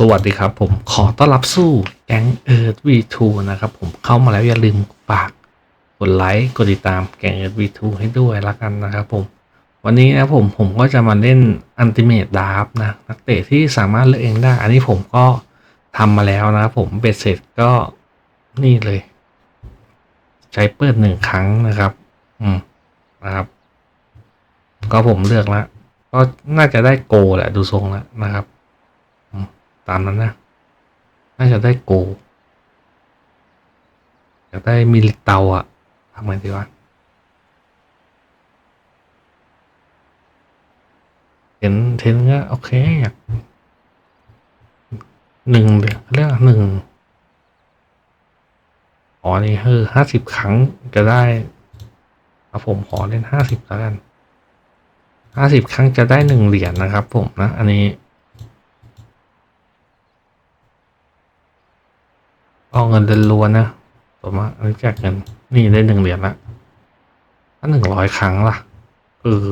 สวัสดีครับผมขอต้อนรับสู่แก๊งเอิร์ธวีทูนะครับผมเข้ามาแล้วอย่าลืมฝากกดไลค์กดติดตามแก๊งเอิร์ธวีทูให้ด้วยละกันนะครับผมวันนี้นะผมผมก็จะมาเล่นอันติเม e ดาฟนะนักเตะที่สามารถเลือกเองได้ อันนี้ผมก็ทำมาแล้วนะครับผมเบ็ดเสร็จก็นี่เลย ใช้เปิดหนึ่งครั้งนะครับ อืมนะครับ ก็ผมเลือกแล้วก็น่าจะได้โกแหละดูทรงแล้วนะครับ ตามนั้นนะ น่าจะได้โก อยากได้มิลิเตาอะทำไงดีวะเห็นเทนก็โอเคอยากหนึ่งเดี๋ยวเรียกหนึ่งอ๋อนี่คือห้าสิบครั้งจะได้เอาผมขอเล่นห้าสิบแล้วกันห้าสิบครั้งจะได้หนึ่งเหรียญนะครับผมนะ อันนี้ เอาเงินเดือนล้วนนะผมว่ารีแจกเงินนี่ได้หนึ่งเหรียญละถ้าหนึ่งร้อยครั้งล่ะเออ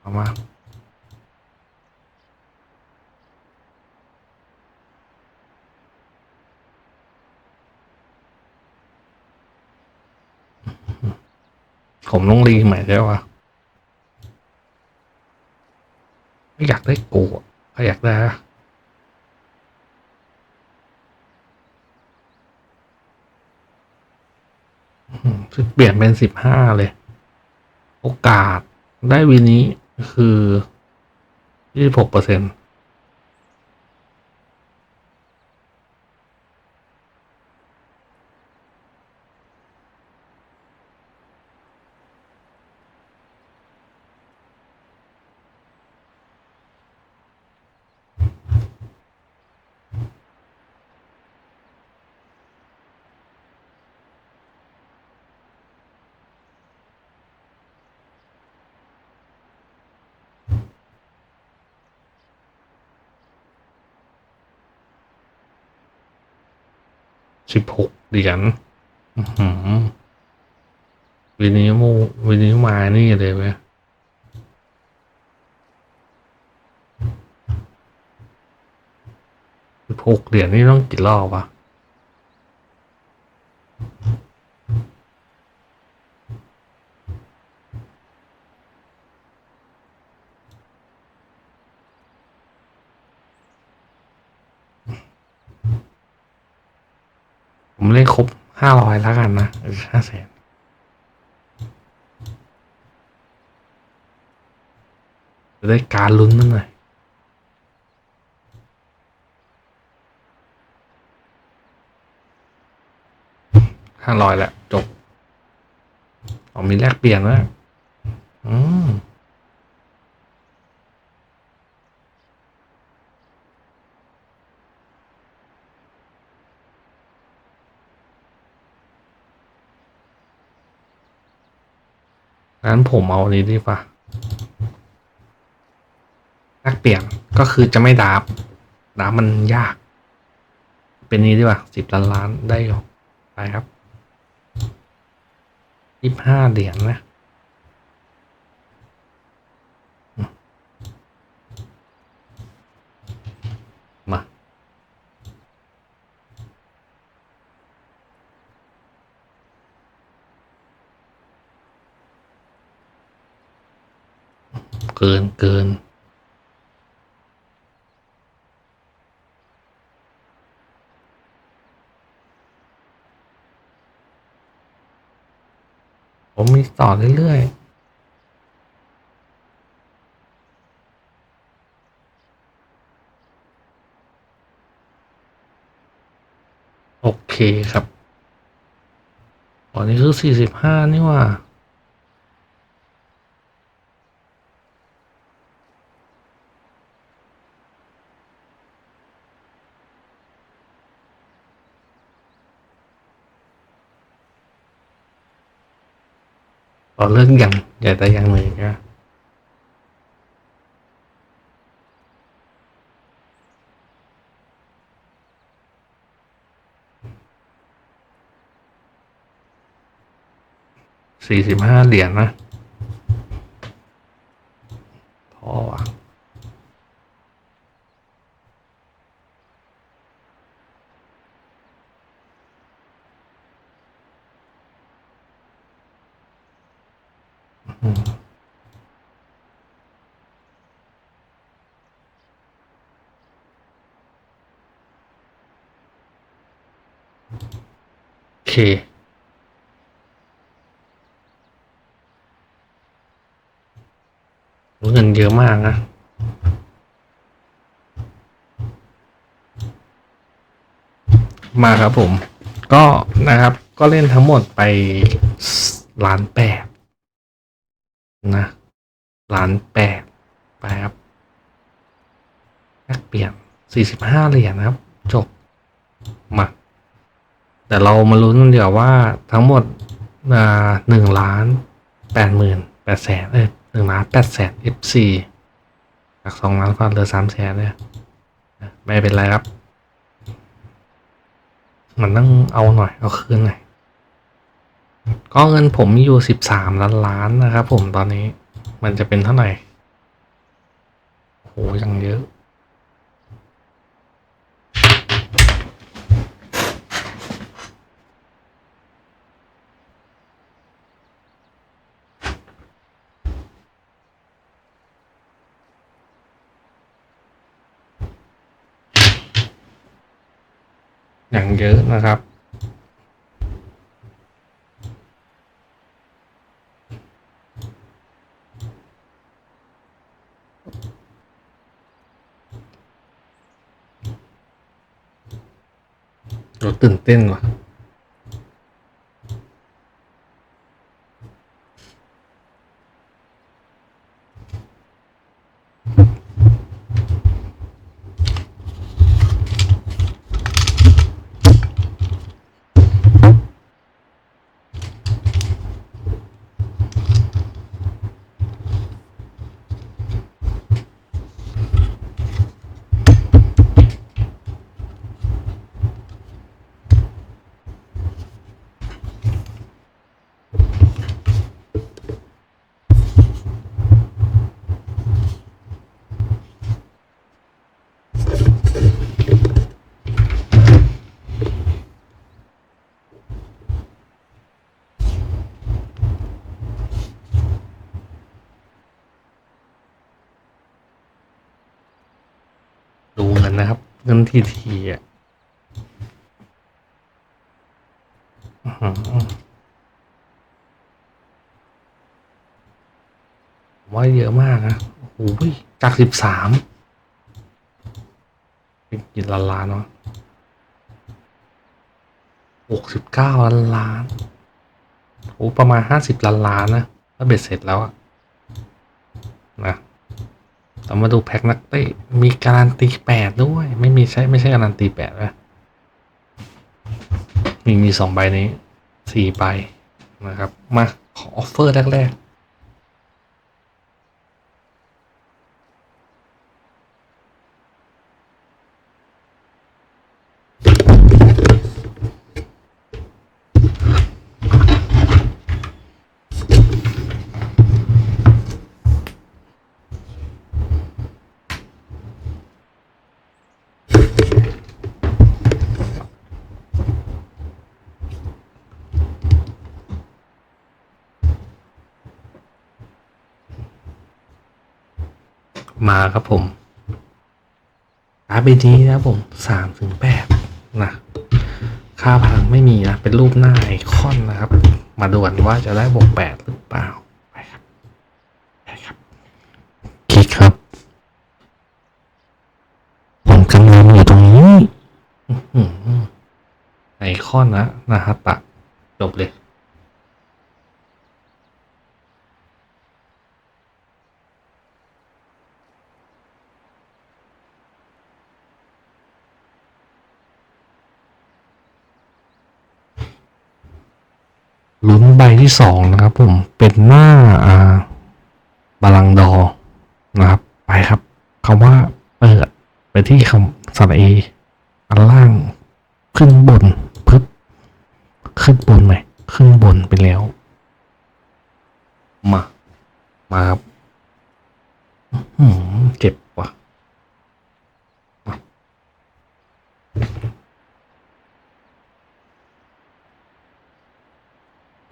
เอามาผมต้องรีใหม่ใช่ปะไม่อยากได้กูอะอยากได้อะ คือ เปลี่ยนเป็นสิบห้าเลย โอกาสได้วีนี้คือยี่สิบหกเปอร์เซ็นต์ สิบหกเหรียญวินิมูวินิมานี่เลยไหมสิบหกเหรียญนี่ต้องกี่รอบวะ ผมเล่นครบห้าร้อยแล้วกันนะห้าแสนจะได้การลุ้นนั่นหน่อยห้าร้อยแล้วจบอ๋อมีแลกเปลี่ยนแล้วอืม งั้นผมเอานี้ดีกว่านักเปลี่ยนก็คือจะไม่ดาบดาบมันยาก เป็นนี้ดีกว่าสิบล้านล้านได้หรอไปครับยี่ห้าเหรียญนะมา เกินเกินผมมีต่อเรื่อยๆโอเคครับอันนี้คือสี่สิบห้านี่ว่า ต่อเรื่องอย่างใหญ่แต่อย่างหนึ่งนะสี่สิบห้าเหรียญนะพอว่ะ อืมโอ เคเงินเยอะมากนะมาครับผม ก็นะครับก็เล่นทั้งหมดไปล้านแปดนะล้านแปดไปครับแลกเปลี่ยนสี่สิบห้าเหรียญนะครับ จบมา แต่เรามาลุ้นเดี๋ยวว่าทั้งหมดหนึ่งล้านแปดหมื่นแปดแสนเอ้ยหนึ่งล้านแปดแสน F4 จากสองล้านกว่าเหลือสามแสนเนี่ยไม่เป็นไรครับ มันต้องเอาหน่อยเอาคืนหน่อยก็เงินผมมีอยู่สิบสามล้านล้านนะครับผมตอนนี้มันจะเป็นเท่าไหร่โหยังเยอะ อย่างเยอะนะครับ เราตื่นเต้นว่ะ นนะครับเงินทีทีอะว่าเยอะมากนะโอ้โหจากสิบสามเป็นกี่ล้านล้านวะหกสิบเก้าล้านล้านโอ้ประมาณห้าสิบล้านล้านนะถ้าเบ็ดเสร็จแล้วอะนะ ต่อมาดูแพ็กนักเตะมีการันตีแปดด้วย ไม่มีใช่ไม่ใช่การันตีแปดนะมีมีสองใบนี้สี่ใบนะครับ มาขอออฟเฟอร์แรกๆ มาครับผมอาร์บีนี้นะครับผมสามถึงแปดนะค่าพลังไม่มีนะ เป็นรูปหน้าไอคอนนะครับ มาดูกันว่าจะได้บวกแปดหรือเปล่าไปครับไปครับคลิกครับ ผมกำลังอยู่ตรงนี้อื้อหือไอคอนนะนะฮะตะจบเลย ลุ้นใบที่สองนะครับผมเป็นหน้าอ่าบาลังดอนะครับ ไปครับคำว่าเปิดไปที่คำสระเออันล่าง ขึ้นบนพึบขึ้นบนไหมขึ้นบนไปแล้ว มา มาครับอื้อหือเจ็บว่ะมา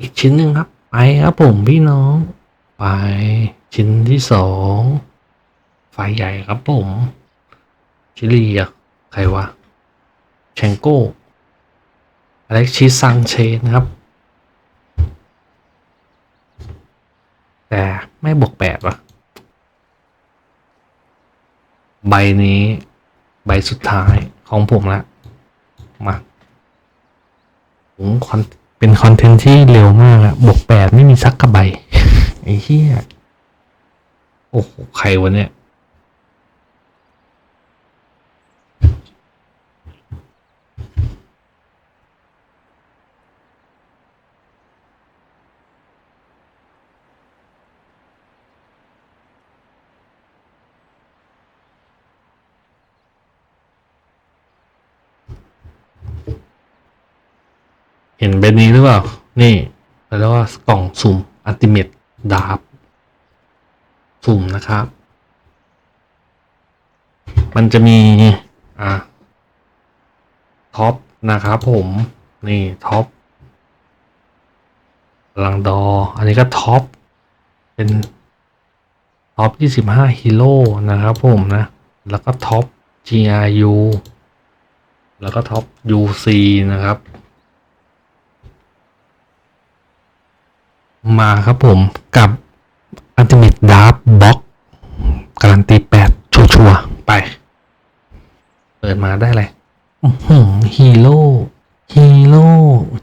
อีกชิ้นหนึ่งครับ ไปครับผมพี่น้อง ไป ชิ้นที่สองไฟใหญ่ครับผม ชิลีอะใครวะเชงโก้อเล็กชิสซังเชนครับ แต่ไม่บวกแปดวะใบนี้ ใบสุดท้ายของผมละ มาผมคอน เป็นคอนเทนต์ที่เร็วมากอะบวกแปดไม่มีซักกระใบไอ้เหี้ยโอ้โหใครวะเนี่ย เห็นเบนนี้หรือเปล่า นี่เรียกว่ากล่องสุ่มอัติเมตดาบสุ่มนะครับ มันจะมี อะท็อปนะครับผม นี่ท็อปลังดอ อันนี้ก็ท็อป เป็นท็อป25ฮีโร่นะครับผมนะ แล้วก็ท็อป GRU แล้วก็ท็อป UC นะครับ มาครับผมกับอัลติ e ม d ดาร์ b บ็อกการันตีแปดชัวร์ๆไป เปิดมาได้เลยฮีโร่ฮีโร่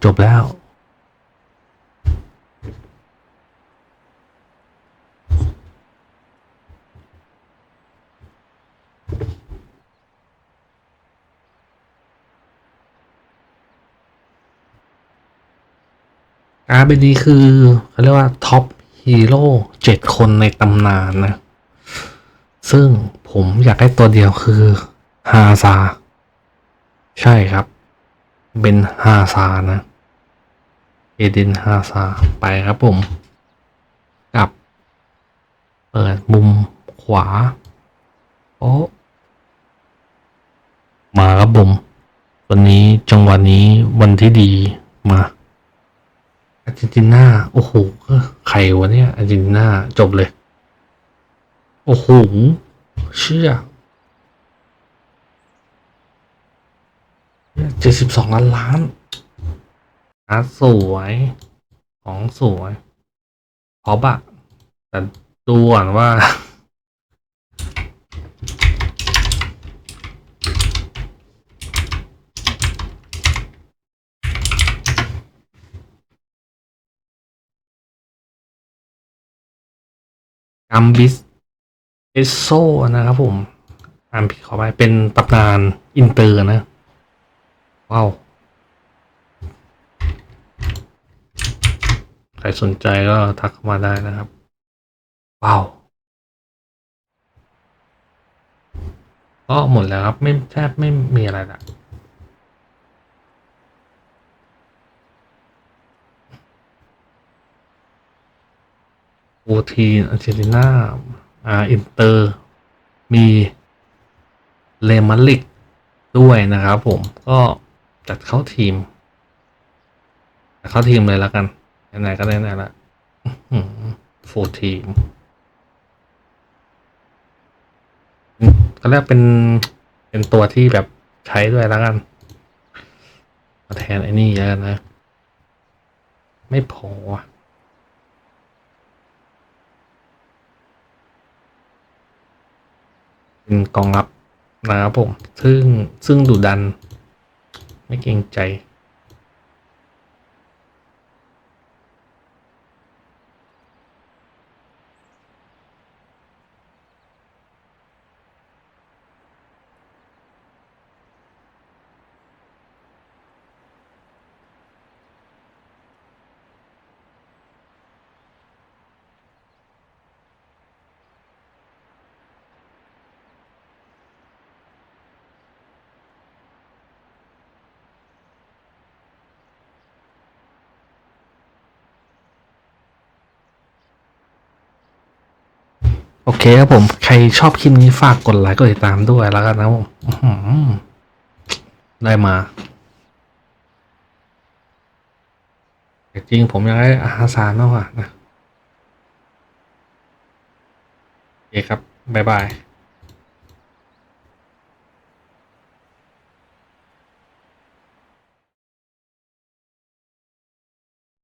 จบแล้ว อาร์เบดีคือเขาเรียกว่าท็อปฮีโร่เจ็ดคนในตำนานนะ ซึ่งผมอยากได้ตัวเดียวคือฮาซา ใช่ครับ เป็นฮาซานะ เอเดนฮาซา ไปครับผม กับ เปิดมุมขวา โอ้มาครับผม วันนี้จังหวะนี้วันที่ดีมา อาร์เจนตินาโอ้โหใครวะเนี่ยอาร์เจนตินาจบเลย โอ้โหเชื่อเจ็ดสิบสองล้านล้านอาสวย ของสวยพอบะแต่ดูก่อนว่า กัมบิสเอสโซนะครับผมอ่านผิดขอไปเป็นตำนานอินเตอร์นะ ว้าว ใครสนใจก็ทักมาได้นะครับ ว้าว ก็หมดแล้วครับ ไม่แทบไม่มีอะไรละ โอทีอาร์เจนตินาอ่าอินเตอร์มีเลมัลิกด้วยนะครับผมก็จัดเข้าทีมจัดเข้าทีมเลยแล้วกันไหนๆก็ได้ไหนละโฟทีมก็เรียกเป็นเป็นตัวที่แบบใช้ด้วยแล้วกันมาแทนไอ้นี่แล้วนะ ไม่พอว่ะ เป็นกองรับนะครับผม ซึ่งซึ่งดุดัน ไม่เกรงใจ โอเคครับผม ใครชอบคลิปนี้ฝากกดไลค์กดติดตามด้วยแล้วกันนะผมได้มาแต่จริงผมยังได้อาหารสารมากกว่านะโอเคครับ บ๊ายบาย